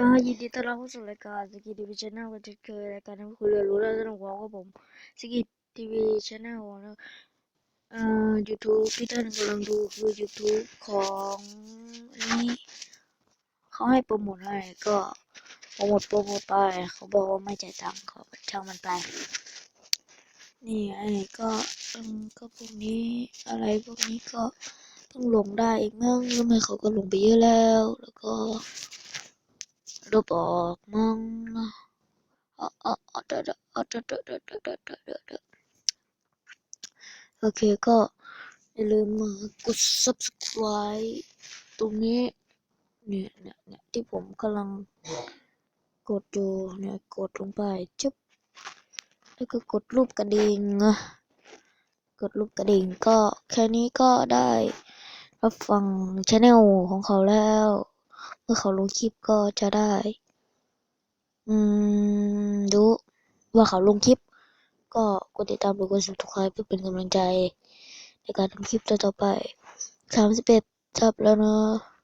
ก็ยินดีต้อนรับเข้าสู่รายการสกีทีวีชแนลกันเช่นเคยรายการที่คุณเรียนรู้และสนุกของผมสกีทีวีชแนลนะเอ่อ YouTube ที่ท่านกำลังดูคือ YouTube ของนนี้เขาให้โปรโมทให้ก็โปรโมทโปรโมทไปเขาบอกว่าไม่จ่ายตังค์เขาช่างมันไป นี่ไอ้ก็อืมก็พวกนี้อะไรพวกนี้ก็ต้องลงได้อีกมั้งทำไมเขาก็ลงไปเยอะแล้วแล้วก็ ลบออกมั้งนะอ๋ออ๋ออ๋อเดดอ๋อเดดเดดเดดเดดเดดเดดเดดโอเคก็อย่าลืมมากด subscribe ตรงนี้เนี่ยเนี่ยเนี่ยที่ผมกำลังกดอยู่เนี่ยกดลงไปจุ๊บแล้วก็กดรูปกระดิ่งกดรูปกระดิ่งก็แค่นี้ก็ได้รับฟังช anel ของเขาแล้ว เมื่อเขาลงคลิปก็จะได้ อืมดูว่าเขาลงคลิป ก็กดติดตามหรือกด subscribe เพื่อเป็นกำลังใจ ในการทำคลิปต่อๆไป31จับแล้วเนาะ